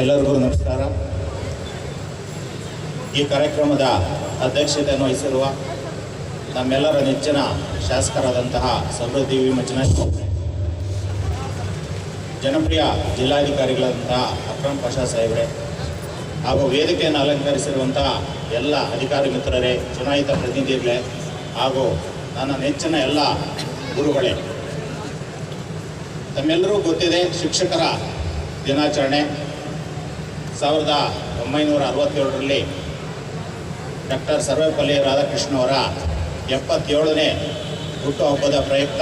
ಎಲ್ಲರಿಗೂ ನಮಸ್ಕಾರ. ಈ ಕಾರ್ಯಕ್ರಮದ ಅಧ್ಯಕ್ಷತೆಯನ್ನು ವಹಿಸಿರುವ ನಮ್ಮೆಲ್ಲರ ನೆಚ್ಚಿನ ಶಾಸಕರಾದಂತಹ ಸಮೃದ್ಧಿ ವಿಮೋಚನ ಜನಪ್ರಿಯ ಜಿಲ್ಲಾಧಿಕಾರಿಗಳಾದಂತಹ ಅಕ್ರಮ್ ಪಾಷಾ ಸಾಹೇಬ್ರೆ ಹಾಗೂ ವೇದಿಕೆಯನ್ನು ಅಲಂಕರಿಸಿರುವಂತಹ ಎಲ್ಲ ಅಧಿಕಾರಿ ಮಿತ್ರರೇ, ಚುನಾಯಿತ ಪ್ರತಿನಿಧಿಗಳೇ ಹಾಗೂ ನನ್ನ ನೆಚ್ಚಿನ ಎಲ್ಲ ಗುರುಗಳೇ. ತಮ್ಮೆಲ್ಲರೂ ಗೊತ್ತಿದೆ ಶಿಕ್ಷಕರ ದಿನಾಚರಣೆ. ಸಾವಿರದ ಒಂಬೈನೂರ ಅರವತ್ತೇಳರಲ್ಲಿ ಡಾಕ್ಟರ್ ಸರ್ವೇಪಲ್ಲಿ ರಾಧಾಕೃಷ್ಣ ಅವರ ಎಪ್ಪತ್ತೇಳನೇ ಹುಟ್ಟುಹಬ್ಬದ ಪ್ರಯುಕ್ತ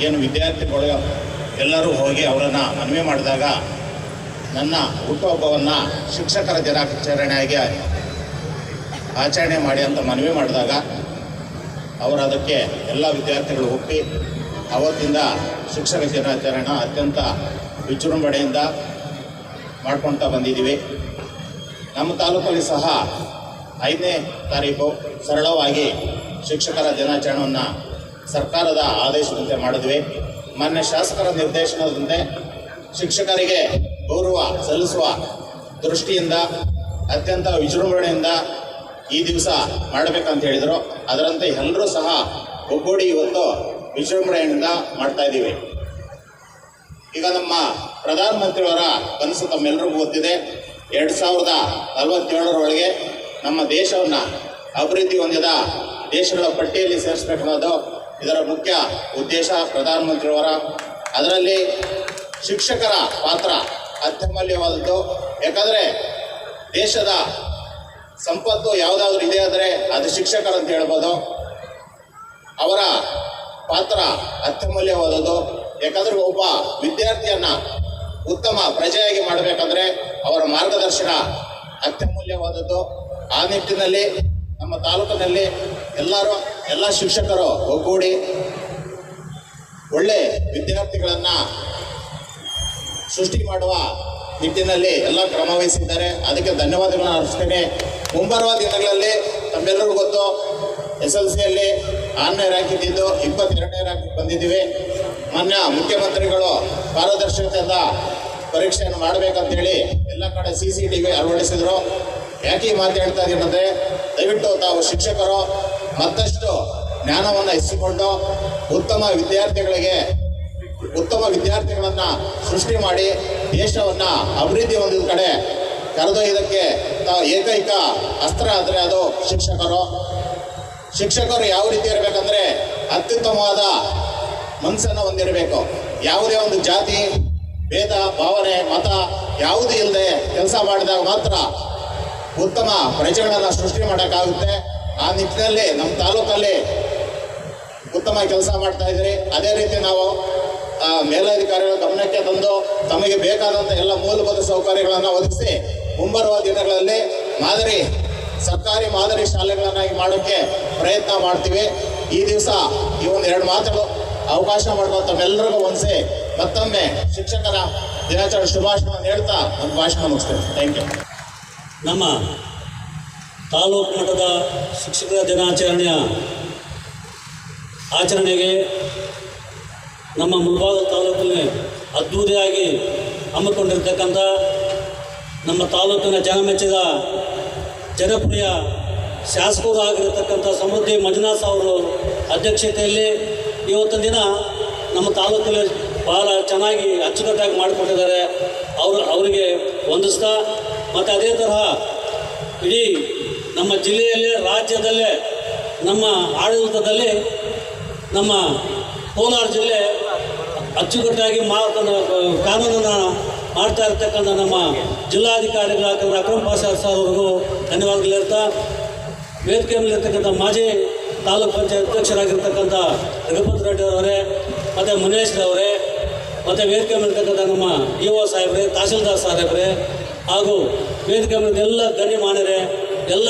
ಏನು ವಿದ್ಯಾರ್ಥಿಗಳು ಎಲ್ಲರೂ ಹೋಗಿ ಅವರನ್ನು ಮನವಿ ಮಾಡಿದಾಗ ನನ್ನ ಹುಟ್ಟುಹಬ್ಬವನ್ನು ಶಿಕ್ಷಕರ ದಿನಾಚರಣೆಯಾಗಿ ಆಚರಣೆ ಮಾಡಿ ಅಂತ ಮನವಿ ಮಾಡಿದಾಗ ಅವರು ಅದಕ್ಕೆ ಎಲ್ಲ ವಿದ್ಯಾರ್ಥಿಗಳು ಒಪ್ಪಿ ಅವತ್ತಿಂದ ಶಿಕ್ಷಕ ದಿನಾಚರಣೆ ಅತ್ಯಂತ ವಿಜೃಂಭಣೆಯಿಂದ ಮಾಡ್ಕೊಳ್ತಾ ಬಂದಿದ್ದೀವಿ. ನಮ್ಮ ತಾಲೂಕಲ್ಲಿ ಸಹ ಐದನೇ ತಾರೀಕು ಸರಳವಾಗಿ ಶಿಕ್ಷಕರ ದಿನಾಚರಣೆಯನ್ನು ಸರ್ಕಾರದ ಆದೇಶದಂತೆ ಮಾಡಿದ್ವಿ. ಮಾನ್ಯ ಶಾಸಕರ ನಿರ್ದೇಶನದಂತೆ ಶಿಕ್ಷಕರಿಗೆ ಗೌರವ ಸಲ್ಲಿಸುವ ದೃಷ್ಟಿಯಿಂದ, ಅತ್ಯಂತ ವಿಜೃಂಭಣೆಯಿಂದ ಈ ದಿವಸ ಮಾಡಬೇಕಂತ ಹೇಳಿದರು. ಅದರಂತೆ ಎಲ್ಲರೂ ಸಹ ಒಗ್ಗೂಡಿ ಇವತ್ತು ವಿಜೃಂಭಣೆಯಿಂದ ಮಾಡ್ತಾ ಇದ್ದೀವಿ. ಈಗ ನಮ್ಮ ಪ್ರಧಾನಮಂತ್ರಿಯವರ ಕನಸು ತಮ್ಮೆಲ್ಲರಿಗೂ ಗೊತ್ತಿದೆ. ಎರಡು ಸಾವಿರದ ನಲವತ್ತೇಳರೊಳಗೆ ನಮ್ಮ ದೇಶವನ್ನು ಅಭಿವೃದ್ಧಿ ಹೊಂದಿದ ದೇಶಗಳ ಪಟ್ಟಿಯಲ್ಲಿ ಸೇರಿಸಬೇಕನ್ನೋದು ಇದರ ಮುಖ್ಯ ಉದ್ದೇಶ ಪ್ರಧಾನಮಂತ್ರಿಯವರ. ಅದರಲ್ಲಿ ಶಿಕ್ಷಕರ ಪಾತ್ರ ಅತ್ಯಮೂಲ್ಯವಾದದ್ದು. ಯಾಕಂದರೆ ದೇಶದ ಸಂಪತ್ತು ಯಾವುದಾದ್ರೂ ಇದೆ ಆದರೆ ಅದು ಶಿಕ್ಷಕರಂತ ಹೇಳ್ಬೋದು. ಅವರ ಪಾತ್ರ ಅತ್ಯಮೂಲ್ಯವಾದದ್ದು. ಯಾಕಂದರೆ ಒಬ್ಬ ವಿದ್ಯಾರ್ಥಿಯನ್ನ ಉತ್ತಮ ಪ್ರಜೆಯಾಗಿ ಮಾಡಬೇಕಂದ್ರೆ ಅವರ ಮಾರ್ಗದರ್ಶನ ಅತ್ಯಮೂಲ್ಯವಾದದ್ದು. ಆ ನಿಟ್ಟಿನಲ್ಲಿ ನಮ್ಮ ತಾಲೂಕಿನಲ್ಲಿ ಎಲ್ಲರೂ, ಎಲ್ಲ ಶಿಕ್ಷಕರು ಒಗ್ಗೂಡಿ ಒಳ್ಳೆ ವಿದ್ಯಾರ್ಥಿಗಳನ್ನು ಸೃಷ್ಟಿ ಮಾಡುವ ನಿಟ್ಟಿನಲ್ಲಿ ಎಲ್ಲ ಕ್ರಮ ವಹಿಸಿದ್ದಾರೆ. ಅದಕ್ಕೆ ಧನ್ಯವಾದಗಳನ್ನು ಅರ್ಪಿಸ್ತೇನೆ. ಮುಂಬರುವ ದಿನಗಳಲ್ಲಿ ತಮ್ಮೆಲ್ಲರಿಗೂ ಗೊತ್ತು, ಎಸ್ ಎಲ್ ಸಿಯಲ್ಲಿ ಆರನೇ ರ್ಯಾಂಕ್ ಇದ್ದಿದ್ದು, ಇಪ್ಪತ್ತೆರಡನೇ ರ್ಯಾಂಕ್ ಬಂದಿದ್ದೀವಿ. ಮಾನ್ಯ ಮುಖ್ಯಮಂತ್ರಿಗಳು ಪಾರದರ್ಶಕತೆಯಿಂದ ಪರೀಕ್ಷೆಯನ್ನು ಮಾಡಬೇಕಂತೇಳಿ ಎಲ್ಲ ಕಡೆ ಸಿ ಸಿ ಟಿ ವಿ ಅಳವಡಿಸಿದ್ರು. ಯಾಕೆ ಮಾತಾಡ್ತಾ ಮಾತು ಹೇಳ್ತಾ ದಯವಿಟ್ಟು ತಾವು ಶಿಕ್ಷಕರು ಮತ್ತಷ್ಟು ಜ್ಞಾನವನ್ನು ಹೆಚ್ಚಿಕೊಂಡು ಉತ್ತಮ ವಿದ್ಯಾರ್ಥಿಗಳಿಗೆ ಉತ್ತಮ ವಿದ್ಯಾರ್ಥಿಗಳನ್ನ ಸೃಷ್ಟಿ ಮಾಡಿ ದೇಶವನ್ನ ಅಭಿವೃದ್ಧಿ ಹೊಂದಿದ ಕಡೆ ಕರೆದೊಯ್ಯೋದಕ್ಕೆ ತಾವು ಏಕೈಕ ಅಸ್ತ್ರ ಆದರೆ ಅದು ಶಿಕ್ಷಕರು. ಶಿಕ್ಷಕರು ಯಾವ ರೀತಿ ಇರಬೇಕಂದ್ರೆ ಅತ್ಯುತ್ತಮವಾದ ಮನಸ್ಸನ್ನು ಹೊಂದಿರಬೇಕು. ಯಾವುದೇ ಒಂದು ಜಾತಿ, ಭೇದ, ಭಾವನೆ, ಮತ ಯಾವುದೂ ಇಲ್ಲದೆ ಕೆಲಸ ಮಾಡಿದಾಗ ಮಾತ್ರ ಉತ್ತಮ ಪ್ರಜೆಗಳನ್ನು ಸೃಷ್ಟಿ ಮಾಡೋಕ್ಕಾಗುತ್ತೆ. ಆ ನಿಟ್ಟಿನಲ್ಲಿ ನಮ್ಮ ತಾಲೂಕಲ್ಲಿ ಉತ್ತಮ ಕೆಲಸ ಮಾಡ್ತಾ ಇದ್ದೀರಿ. ಅದೇ ರೀತಿ ನಾವು ಮೇಲಧಿಕಾರಿಗಳ ಗಮನಕ್ಕೆ ತಂದು ತಮಗೆ ಬೇಕಾದಂಥ ಎಲ್ಲ ಮೂಲಭೂತ ಸೌಕರ್ಯಗಳನ್ನು ಒದಗಿಸಿ ಮುಂಬರುವ ದಿನಗಳಲ್ಲಿ ಮಾದರಿ, ಸರ್ಕಾರಿ ಮಾದರಿ ಶಾಲೆಗಳನ್ನಾಗಿ ಮಾಡೋಕ್ಕೆ ಪ್ರಯತ್ನ ಮಾಡ್ತೀವಿ. ಈ ದಿವಸ ಈ ಒಂದು ಎರಡು ಮಾತುಗಳು ಅವಕಾಶ ಮಾಡ್ಕೊಂಡು ತಮ್ಮೆಲ್ಲರಿಗೂ ಒಂದ್ಸೆ, ಮತ್ತೊಮ್ಮೆ ಶಿಕ್ಷಕರ ದಿನಾಚರಣೆ ಶುಭಾಶಯ ಹೇಳ್ತಾ ನನ್ನ ಭಾಷಣ ಮುಗಿಸ್ತೇನೆ. ಥ್ಯಾಂಕ್ ಯು ನಮ್ಮ ತಾಲೂಕು ಮಟ್ಟದ ಶಿಕ್ಷಕರ ದಿನಾಚರಣೆಯ ಆಚರಣೆಗೆ ನಮ್ಮ ಮುಳಬಾಗ ತಾಲೂಕಿನ ಅದ್ಧೂರಿಯಾಗಿ ಹಮ್ಮಿಕೊಂಡಿರ್ತಕ್ಕಂಥ ನಮ್ಮ ತಾಲೂಕಿನ ಜನಮೆಚ್ಚಿದ ಜನಪ್ರಿಯ ಶಾಸಕರು ಆಗಿರತಕ್ಕಂಥ ಸಮೃದ್ಧಿ ಮಂಜುನಾಥ್ ಅವರು ಅಧ್ಯಕ್ಷತೆಯಲ್ಲಿ ಇವತ್ತಿನ ದಿನ ನಮ್ಮ ತಾಲೂಕಲ್ಲಿ ಭಾಳ ಚೆನ್ನಾಗಿ ಅಚ್ಚುಕಟ್ಟಾಗಿ ಮಾಡಿಕೊಟ್ಟಿದ್ದಾರೆ. ಅವರು, ಅವರಿಗೆ ವಂದಿಸ್ತಾ, ಮತ್ತು ಅದೇ ತರಹ ಇಡೀ ನಮ್ಮ ಜಿಲ್ಲೆಯಲ್ಲೇ, ರಾಜ್ಯದಲ್ಲೇ, ನಮ್ಮ ಆಡಳಿತದಲ್ಲಿ ನಮ್ಮ ಕೋಲಾರ ಜಿಲ್ಲೆ ಅಚ್ಚುಕಟ್ಟಾಗಿ ಮಾ ಕಾನೂನನ್ನು ಮಾಡ್ತಾ ಇರ್ತಕ್ಕಂಥ ನಮ್ಮ ಜಿಲ್ಲಾಧಿಕಾರಿಗಳಾಗಿರುವ ಅಕ್ರಮ್ ಪಾಷಾ ಸರ್ ಅವ್ರಿಗೂ ಧನ್ಯವಾದಗಳು ವೇದಿಕೆಯಲ್ಲಿರ್ತಕ್ಕಂಥ ಮಾಜಿ ತಾಲೂಕು ಪಂಚಾಯತ್ ಅಧ್ಯಕ್ಷರಾಗಿರ್ತಕ್ಕಂಥ ರಘುಪತ್ ರೆಡ್ಡಿ ಅವರೇ, ಮತ್ತು ಮುನೇಶ್ ಅವರೇ, ಮತ್ತು ವೇದಿಕೆ ಮೇಲಿರ್ತಕ್ಕಂಥ ನಮ್ಮ ಇ ಒ ಸಾಹೇಬ್ರೆ, ತಹಸೀಲ್ದಾರ್ ಸಾಹೇಬ್ರೆ, ಹಾಗೂ ವೇದಿಕೆ ಮೇಲೆ ಎಲ್ಲ ಗಣ್ಯಮಾನ್ಯರೇ ಎಲ್ಲ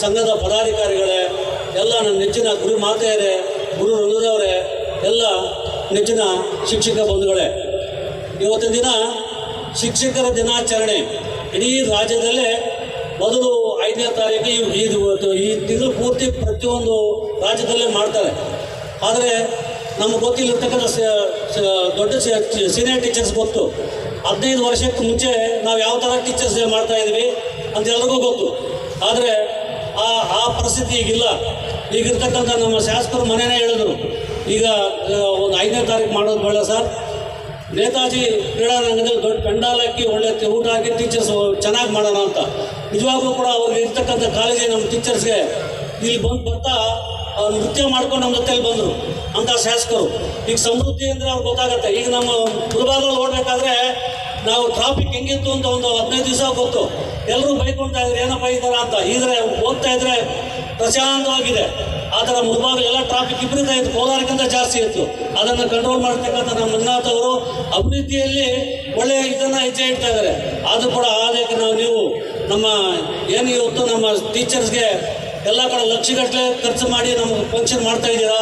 ಸಂಘದ ಪದಾಧಿಕಾರಿಗಳೇ, ಎಲ್ಲ ನನ್ನ ನೆಚ್ಚಿನ ಗುರು ಮಾತೆಯರೇ, ಗುರು ರಂಗದವರೇ ಎಲ್ಲ ನೆಚ್ಚಿನ ಶಿಕ್ಷಕ ಬಂಧುಗಳೇ. ಇವತ್ತಿನ ದಿನ ಶಿಕ್ಷಕರ ದಿನಾಚರಣೆ ಇಡೀ ರಾಜ್ಯದಲ್ಲೇ ಮೊದಲು ಐದನೇ ತಾರೀಕು ಇದು ಈ ತಿಂಗಳು ಪೂರ್ತಿ ಪ್ರತಿಯೊಂದು ರಾಜ್ಯದಲ್ಲೇ ಮಾಡ್ತಾರೆ. ಆದರೆ ನಮ್ಗೆ ಗೊತ್ತಿಲ್ಲಿರ್ತಕ್ಕಂಥ ದೊಡ್ಡ ಸೀನಿಯರ್ ಟೀಚರ್ಸ್ ಗೊತ್ತು. ಹದಿನೈದು ವರ್ಷಕ್ಕೆ ಮುಂಚೆ ನಾವು ಯಾವ ಥರ ಟೀಚರ್ಸ್ ಮಾಡ್ತಾ ಇದ್ವಿ ಅಂತ ಎಲ್ರಿಗೂ ಗೊತ್ತು. ಆದರೆ ಆ ಆ ಪರಿಸ್ಥಿತಿ ಈಗಿಲ್ಲ. ಈಗಿರ್ತಕ್ಕಂಥ ನಮ್ಮ ಶಾಸಕರು ಮನೆಯೇ ಹೇಳಿದ್ರು. ಈಗ ಒಂದು ಐದನೇ ತಾರೀಕು ಮಾಡೋದು ಬೇಡ ಸರ್. ನೇತಾಜಿ ಕ್ರೀಡಾರಂಗದಲ್ಲಿ ದೊಡ್ಡ ಪೆಂಡಾಲ್ ಹಾಕಿ ಒಳ್ಳೆ ಊಟ ಹಾಕಿ ಟೀಚರ್ಸ್ ಚೆನ್ನಾಗಿ ಮಾಡೋಣ ಅಂತ. ನಿಜವಾಗ್ಲೂ ಕೂಡ ಅವ್ರಿಗೆ ಇರ್ತಕ್ಕಂಥ ಕಾಲೇಜಿನ ನಮ್ಮ ಟೀಚರ್ಸ್ಗೆ ಇಲ್ಲಿ ಬಂದು ಬರ್ತಾ ನೃತ್ಯ ಮಾಡ್ಕೊಂಡು ನಮ್ಮ ಜೊತೆಲಿ ಬಂದರು ಅಂತ ಶಾಸಕರು. ಈಗ ಸಮೃದ್ಧಿ ಅಂದರೆ ಅವ್ರಿಗೆ ಗೊತ್ತಾಗತ್ತೆ. ಈಗ ನಮ್ಮ ಮುಳಬಾಗಲ್ಲಿ ಓಡಬೇಕಾದ್ರೆ ನಾವು ಟ್ರಾಫಿಕ್ ಹೆಂಗಿತ್ತು ಅಂತ ಒಂದು ಹದಿನೈದು ದಿವಸ ಗೊತ್ತು. ಎಲ್ಲರೂ ಬೈಕೊಳ್ತಾ ಇದ್ರು, ಏನಪ್ಪ ಬೈದಾರ ಅಂತ. ಇದ್ರೆ ಹೋಗ್ತಾ ಇದ್ರೆ ಪ್ರಶಾಂತವಾಗಿದೆ. ಆ ಮುಂಭಾಗ ಎಲ್ಲ ಟ್ರಾಫಿಕ್ ವಿಪರೀತ ಇತ್ತು ಕೋಲಾರಕ್ಕಿಂತ ಜಾಸ್ತಿ ಇತ್ತು ಅದನ್ನು ಕಂಟ್ರೋಲ್ ಮಾಡ್ತಕ್ಕಂಥ ನಮ್ಮ ಮಂಜುನಾಥ್ ಅವರು ಅಭಿವೃದ್ಧಿಯಲ್ಲಿ ಒಳ್ಳೆಯ ಇದನ್ನು ಹೆಜ್ಜೆ ಇಡ್ತಾ ಇದ್ದಾರೆ. ಆದರೂ ಕೂಡ ಅದಕ್ಕೆ ನಾವು ನೀವು, ನಮ್ಮ ಏನು ಇವತ್ತು ನಮ್ಮ ಟೀಚರ್ಸ್ಗೆ ಎಲ್ಲ ಕಡೆ ಲಕ್ಷಗಟ್ಟಲೆ ಖರ್ಚು ಮಾಡಿ ನಮಗೆ ಫಂಕ್ಷನ್ ಮಾಡ್ತಾ ಇದ್ದೀರಾ?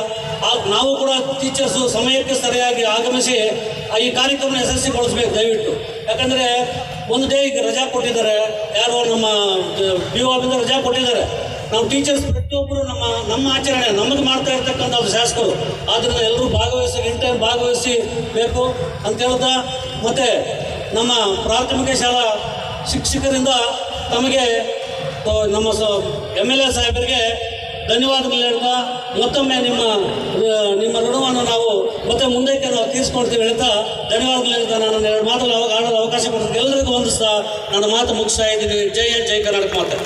ನಾವು ಕೂಡ ಟೀಚರ್ಸು ಸಮಯಕ್ಕೆ ಸರಿಯಾಗಿ ಆಗಮಿಸಿ ಈ ಕಾರ್ಯಕ್ರಮ ಯಶಸ್ವಿಗೊಳಿಸ್ಬೇಕು ದಯವಿಟ್ಟು. ಯಾಕಂದರೆ ಒಂದು ಡೇ ಈಗ ರಜಾ ಕೊಟ್ಟಿದ್ದಾರೆ. ಯಾರೋ ನಮ್ಮ ಪಿ ಒ ರಜಾ ಕೊಟ್ಟಿದ್ದಾರೆ. ನಾವು ಟೀಚರ್ಸ್ ಪ್ರತಿಯೊಬ್ಬರು ನಮ್ಮ ನಮ್ಮ ಆಚರಣೆ ನಮಗೆ ಮಾಡ್ತಾ ಇರ್ತಕ್ಕಂಥ ಶಾಸಕರು. ಆದ್ದರಿಂದ ಎಲ್ಲರೂ ಭಾಗವಹಿಸಿ ಟೈಮ್ ಭಾಗವಹಿಸಿ ಬೇಕು ಅಂತ ಹೇಳ್ತಾ ಮತ್ತು ನಮ್ಮ ಪ್ರಾಥಮಿಕ ಶಾಲಾ ಶಿಕ್ಷಕರಿಂದ ತಮಗೆ ನಮ್ಮ ಎಂ ಎಲ್ ಎ ಸಾಹೇಬರಿಗೆ ಧನ್ಯವಾದಗಳು ಹೇಳ್ತಾ, ಮತ್ತೊಮ್ಮೆ ನಿಮ್ಮ ನಿಮ್ಮ ಋಣವನ್ನು ನಾವು ಮತ್ತೆ ಮುಂದಕ್ಕೆ ನಾವು ತೀರಿಸ್ಕೊಡ್ತೀವಿ ಹೇಳ್ತಾ, ಧನ್ಯವಾದಗಳು ಹೇಳ್ತಾ, ನಾನು ಎರಡು ಮಾತುಗಳು ಆಡಲು ಅವಕಾಶ ಕೊಡ್ತೀನಿ ಎಲ್ಲರಿಗೂ ಹೊಂದಿಸ್ತಾ ನನ್ನ ಮಾತು ಮುಗಿಸ್ತಾ ಇದ್ದೀನಿ. ಜೈ ಜೈ ಕರ್ನಾಟಕ ಮಾತೆ.